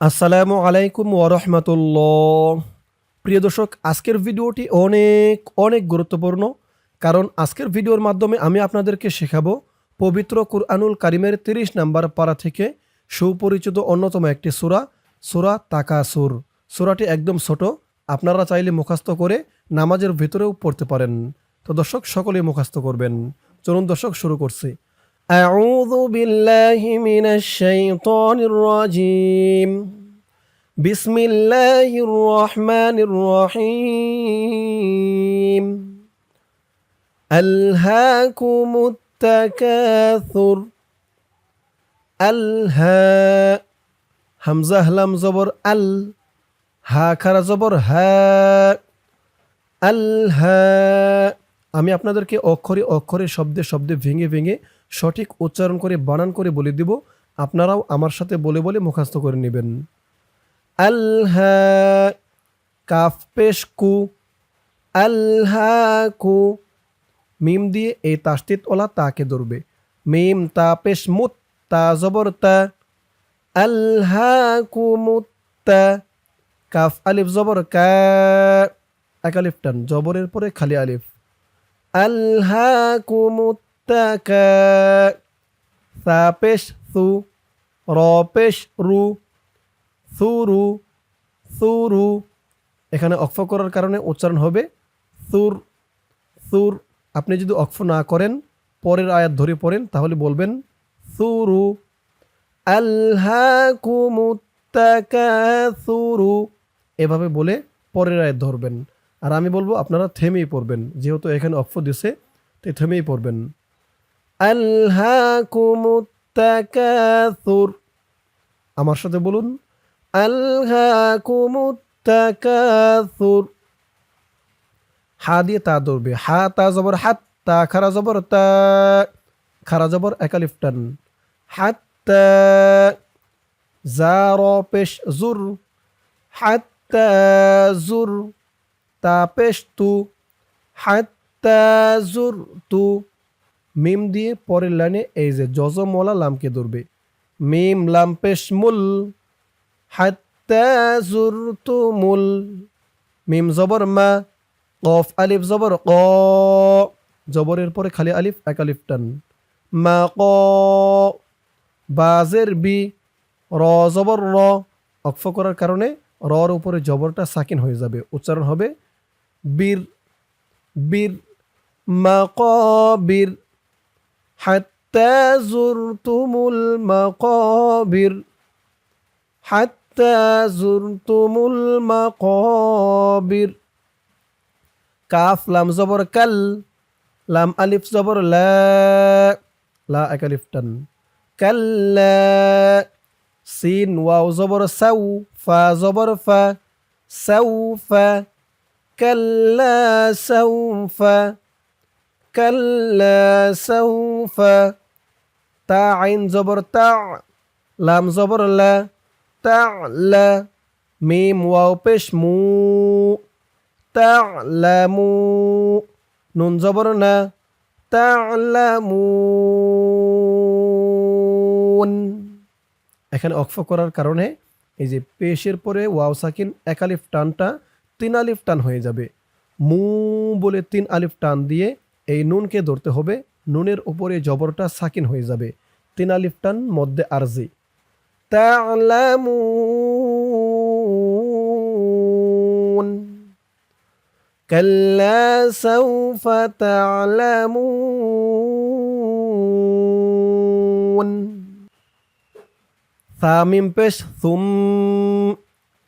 আসসালামু আলাইকুম ওরহমতুল্লাহ প্রিয় দর্শক, আজকের ভিডিওটি অনেক অনেক গুরুত্বপূর্ণ, কারণ আজকের ভিডিওর মাধ্যমে আমি আপনাদেরকে শেখাবো পবিত্র কুরআনুল কারিমের তিরিশ নাম্বার পাড়া থেকে সুপরিচিত অন্যতম একটি সুরা সুরা তাকাসুর। সুরাটি একদম ছোট, আপনারা চাইলে মুখস্থ করে নামাজের ভিতরেও পড়তে পারেন। তো দর্শক, সকলেই মুখস্থ করবেন। চলুন দর্শক, শুরু করছি। أعوذ بالله من الشيطان الرجيم بسم الله الرحمن الرحيم ألهاكم التكاثر ألها همزة لم زبر أل ها كر زبر ها ألها আমি আপনাদেরকে অক্ষরে অক্ষরে শব্দে শব্দে ভেঙে ভেঙে সঠিক উচ্চারণ করে বানান করে বলে দিব। আপনারাও আমার সাথে বলে বলে মুখস্থ করে নেবেন। আল্হা কাফ পেশ কু। মিম দিয়ে এই তাস্তিত ওলা তাকে ধরবে। মিম তা পেশ মুত তা জবর তা। আল্হা কু মুত্তা কাফ আলিফ জবর কা। এক আলিফ টান, জবরের পরে খালি আলিফ। আল্হা কুমুত্তাকা সা পেশ সু র সুরু সুরু। এখানে অক্ফ করার কারণে উচ্চারণ হবে সুর সুর। আপনি যদি অক্ফ না করেন, পরের আয়াত ধরে পড়েন, তাহলে বলবেন সুরু। আল্হা কুমুত্তাকাসুরু এভাবে বলে পরের আয়াত ধরবেন। আর আমি বলব আপনারা থেমেই পড়বেন, যেহেতু এখানে অক্ফ দিছে তাই থেমেই পড়বেন। আল্হা কুমুত্তাকাসুর আমার সাথে বলুন আল্হা কুমুত্তাকাসুর হা দিয়ে তা ধরবে। হা, তা জবর হাত তা খারা জবর, তা। খারা জবর, একালিফ টান। হাত্তা, জার, পেশ, জুর। হাত্তা, জুর। তা পেশ তু মিম দিয়ে পরের লাইনে এই যে জজমওয়ালা লামকে ধরবে। মিম লাম পেশ মুল, হাত্তা তু মুল। মিম জবর মা, কফ আলিফ জবর ক। জবরের পরে খালি আলিফ, এক আলিফ টান। মা ক, বাজের বি, র জবর র। অক্ফ করার কারণে রর উপরে জবরটা সাকিন হয়ে যাবে। উচ্চারণ হবে বীর বীর মাকবির হাত্তা জুরতুমুল মাকবির হাত্তা জুরতুমুল মাকবির কাফ লাম জবর কাল লাম আলিফ জবর লা লা এক আলিফ টান কাল্লা সিন ওয়াও জবর সাউ ফা জবর ফা কাল্লা সাউফা তা আইন জবর তা লাম জবর লা তা লা মিম ওয়াও পেশ মু তা লামু নুন জবর না তা লামুন এখানে অক্ফ করার কারণে এই যে পেশের পরে ওয়াও সাকিন এক আলিফ টানটা তিন আলিফ টান হয়ে যাবে মু বলে তিন আলিফ টান দিয়ে এই নুনকে ধরতে হবে নুনের উপরে জবরটা সাকিন হয়ে যাবে তিন আলিফ টান মধ্যে আরজি تعلمون كلا سوف تعلمون সামিম পেশ সুম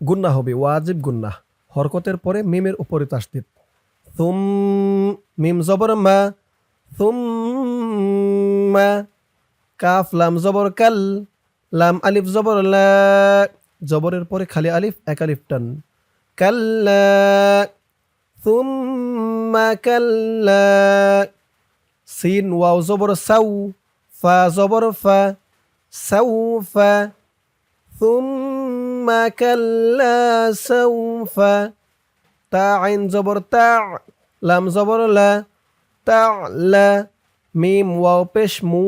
গুন্না হবে ওয়াজিব গুন্না হরকতের পরে মিমের উপরে তাসদিদ। সুম মিম জবর মা, সুম মা, কাফ লাম জবর কাল, লাম আলিফ জবর লা, জবরের পরে খালি আলিফ, এক আলিফ টান। কাল্লা কাল্লা সিন ওয়াও জবর সাউ, ফা জবর ফা সাউফা ثم كلا سوف تا عين زبر تا لام زبر لا تا لا মিম ওয়াও পেশ মু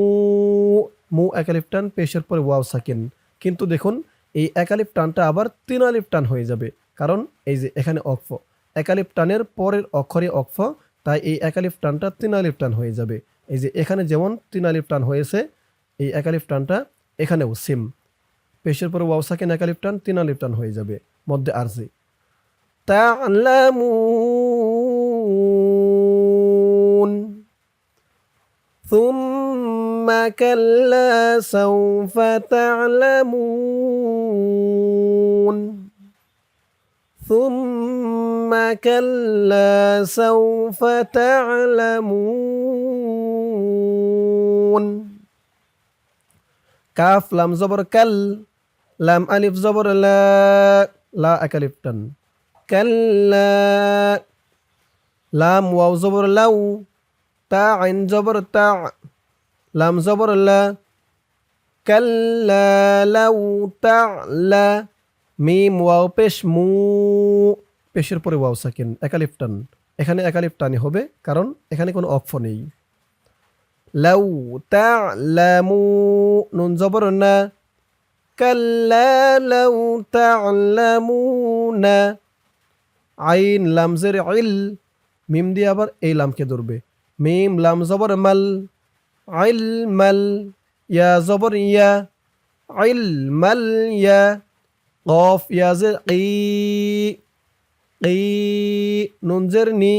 মু একালিফটান পেশের পরে ওয়াও সাকিন কিন্তু দেখুন এই একালিপ টানটা আবার তিন আলিফ টান হয়ে যাবে কারণ এই যে এখানে অক্ফ একালিপ টানের পরের অক্ষরে অক্ফ তাই এই একালিফ টানটা তিন আলিফ টান হয়ে যাবে এই যে এখানে যেমন তিন আলিফ টান হয়েছে এই একালিফ টানটা এখানেও সিম পেশের পরে ওয়াউসাকেন একালিফ টান তিন আলিফ টান হয়ে যাবে মধ্যে আরজি تعلمون ثم كلا سوف تعلمون ثم كلا سوف تعلمون কাফ লাম জবর কাল লাম আলিফ জবর লা লা একালিফ কাল্লা, লাম ওয়াও জবর লাউ, তা আইন জবর তা, লাম জবর লা। কাল্লা, লাউ, তা, লা, মিম ওয়াও পেশ মু, পেশের পরে ওয়াও সাকিন একালিফ টান। এখানে একালিফ টানি হবে, কারণ এখানে কোনো অক্ষ নেই। লাউ, তা লামু নুন জবর না তা'লামুনা আইন লামজের ইল মিম দিয়ে আবার এই লামকে ধরবে। মিম লাম মাল আইল মাল ইয়া জবর ইয়া আইল মাল ইয়া কফ ইয়াজের ই ই নুনজের নি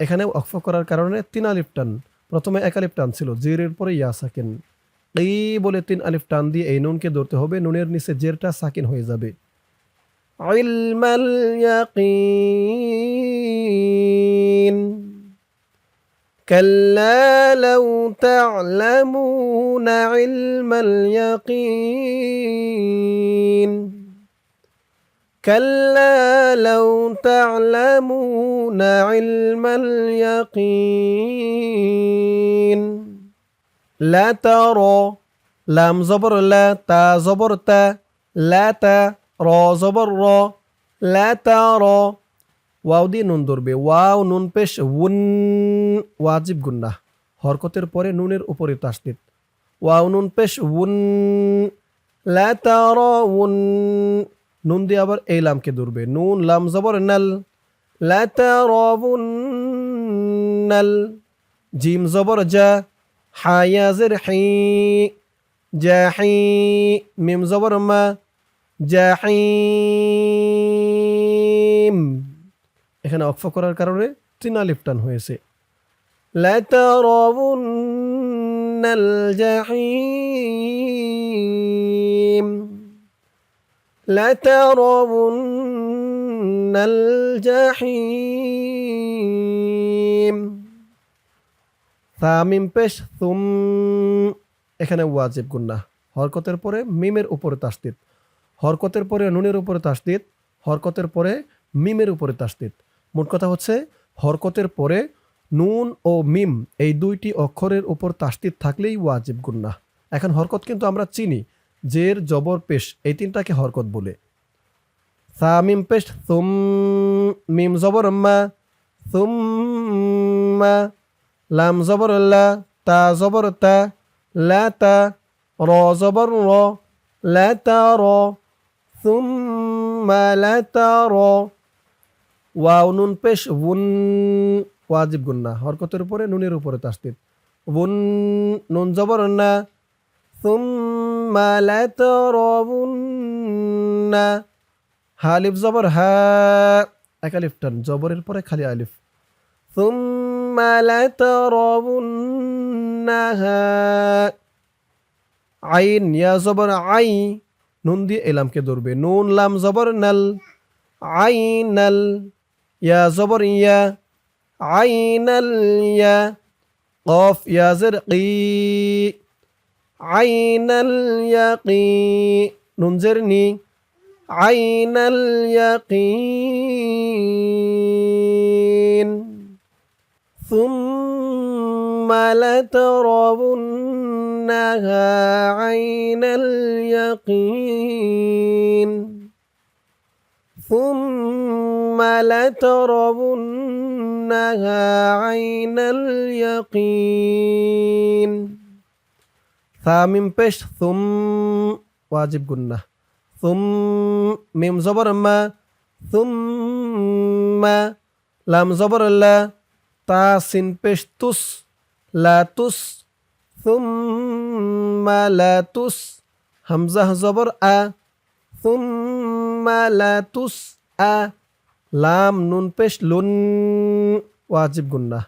এখানে অক্ফ করার কারণে তিন আলিফ টান। প্রথমে এক আলিফ টান ছিল। জেরের পরে ইয়া সাকিন। এই বলে তিন আলিফ টান দিয়ে এই নুনকে ধরতে হবে নুনের নিচে জেরটা সাকিন হয়ে যাবে علم اليقين كلا لو تعلمون علم اليقين كلا لو تعلمون علم اليقين লা তা র লাম জবর লা তা জবর তা লা তা র জবর র লা তা র ওয়াও দিয়ে নুন ধরবে। ওয়াও, নুন পেশ, উন, ওয়াজিব গুন্ডা হরকতের পরে নুনের উপরে তাসদিদ। ওয়াও, নুন পেশ, উন, লা তা র, উন। নুন দিয়ে আবার এই লামকে ধরবে। নুন, লাম, জবর, নাল। লা তা র নাল। জিম, জবর যা হায়াজের হি জাহি মিম জবর মা জাহিম এখানে অক্ষ করার কারণে তিন আলিফ টান হয়েছে لترون الجحيم لترون الجحيم তামিম পেশ, তুম, এখানে ওয়াজিব গুন্না। হরকতের পরে মিমের উপরে তাস্তিত হরকতের পরে নুনের উপরে তাসদিদ। হরকতের পরে মিমের উপরে তাস্তিত মোট কথা হচ্ছে, হরকতের পরে নুন ও মিম এই দুইটি অক্ষরের উপর তাস্তিত থাকলেই ওয়াজিব গুন্না। এখন হরকত কিন্তু আমরা চিনি, জের, জবর, পেশ, এই তিনটাকে হরকত বলে। সা মিম পেশ, তুম, মিম, জবর, মা, তুম, মা লাম জবর লা তা জবর তা লা তা র জবর র লা তা র ثم لترى ওয়াও নুন পেশ উন ওয়াজিব গুন্না হরকতের উপরে নুনের উপরে তাসদিদ উন নুন জবর না ثم لترون হালিফ জবর হা এক আলিফ টান জবরের পরে খালি আলিফ ثم لترونها আইন ইয়া জবর আই নুন দিয়ে এলামকে ধরবে নুন লাম জবর নাল আইনাল ইয়া জবর ইয়া আইনাল ইয়া কফ ইয়াজের কি আইনাল ইয়াকি নুন জের নি আইনাল ইয়াকিন ثم لترونها عين اليقين ثم لترونها عين اليقين ثامن بش ثم واجب قلنا ثم ميم زبر ما ثم لام زبر الله তা পেশ তুস লা তুস সুম্মা লা জবর আ, সুম্মা লা আ, লাম নুন পেশ লুন, ওয়াজিব গুন্না,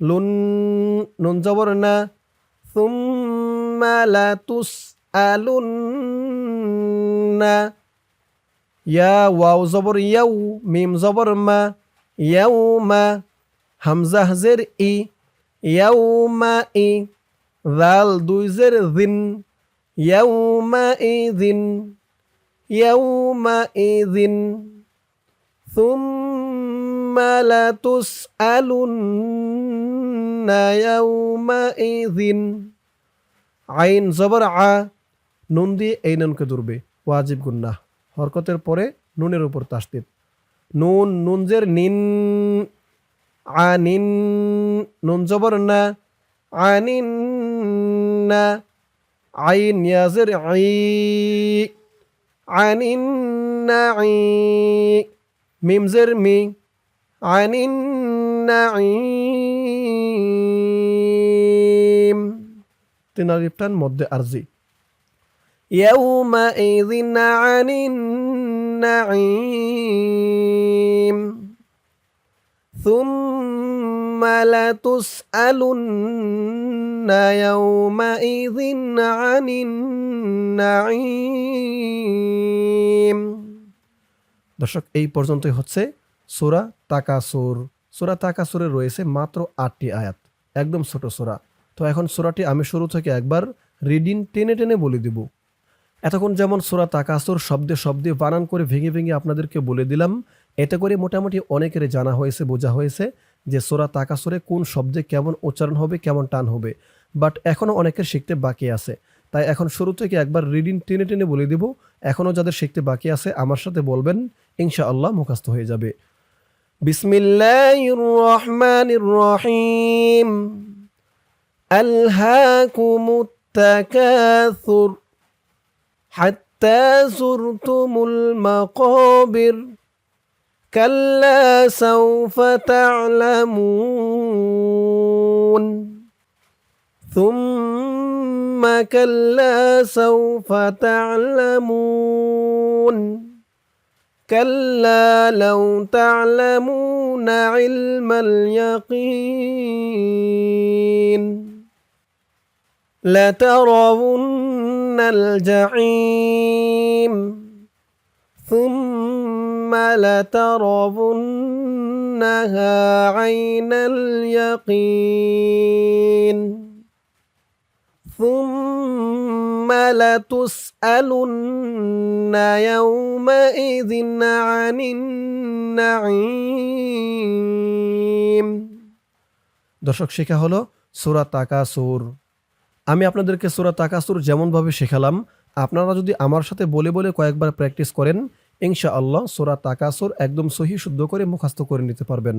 লুন নুন জবর না, সুম্মা লা তুস আলুন্না ইয়া ওয়াও জবর ইয়াউ মিম জবর মা ইয়াউ মা হামজা জের ই ইয়াউ মা ই জাল দুই জের জিন ইয়াউ মা ই জিন ইয়াউ মা ই জিন ثم لتسألن يومئذ আইন জবর আ নুন দিয়ে এই নুনকে ধরবে ওয়াজিব গুন্না হরকতের পরে নুনের উপর তাস্তিত নুন নুনজের নিন আনিন নুন জবর না আনিন না আইন ইয়াজের আই আনিন না আই মিমজের মি আনিন নাঈম তিন আলিফটান মধ্যে আরজি يومئذ عن النعيم ثم لتسألن يومئذ عن النعيم দর্শক এই পর্যন্তই হচ্ছে সুরা তাকাসুর সুরা তাকাসুরে রয়েছে মাত্র আটটি আয়াত একদম ছোট সুরা তো এখন সুরাটি আমি শুরু থেকে একবার রিডিং টেনে টেনে বলে দিব এতক্ষণ যেমন সুরা তাকাসুর শব্দে শব্দে বানান করে ভেঙে ভেঙে আপনাদেরকে বলে দিলাম এতে করে মোটামুটি অনেকেরই জানা হয়েছে, বোঝা হয়েছে যে সোরা তাকাসোরে কোন শব্দে কেমন উচ্চারণ হবে, কেমন টান হবে। বাট এখনও অনেকের শিখতে বাকি আছে। তাই এখন শুরু থেকে একবার রিডিং টেনে টেনে বলে দেব এখনও যাদের শিখতে বাকি আছে আমার সাথে বলবেন, ইনশাআল্লাহ মুখাস্ত হয়ে যাবে। বিসমিল্লাহির রহমানির রহিম। আলহাকুমুত হাত্তা জুরতুমুল মাকাবির। كلا سوف تعلمون ثم كلا سوف تعلمون كلا لو تعلمون علم اليقين لترون الجحيم ثم لترونها عين اليقين ثم لتسألن يومئذ عن النعيم দর্শক শেখা হলো সুরা তাকাসুর আমি আপনাদেরকে সুরা তাকাসুর যেমনভাবে শেখালাম আপনারা যদি আমার সাথে বলে বলে কয়েকবার প্র্যাকটিস করেন ইনশা আল্লাহ সুরা তাকাসুর একদম সহি শুদ্ধ করে মুখাস্ত করে নিতে পারবেন।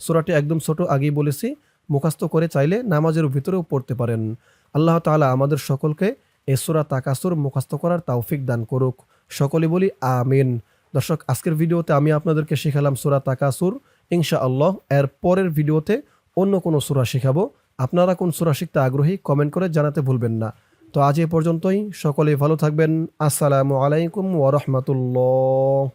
সুরাটি একদম ছোট আগেই বলেছি মুখাস্ত করে চাইলে নামাজের ভিতরেও পড়তে পারেন। আল্লাহ তাআলা আমাদের সকলকে এ সুরা তাকাসুর মুখাস্ত করার তাওফিক দান করুক। সকলে বলি আমিন। দর্শক, আজকের ভিডিওতে আমি আপনাদেরকে শেখালাম সুরা তাকাসুর। ইনশা আল্লাহ এর পরের ভিডিওতে অন্য কোনো সুরা শেখাবো। আপনারা কোন সুরা শিখতে আগ্রহী কমেন্ট করে জানাতে ভুলবেন না। তো আজ এ পর্যন্তই। সকলেই ভালো থাকবেন। আসসালামু আলাইকুম ওরহমতুল্লাহ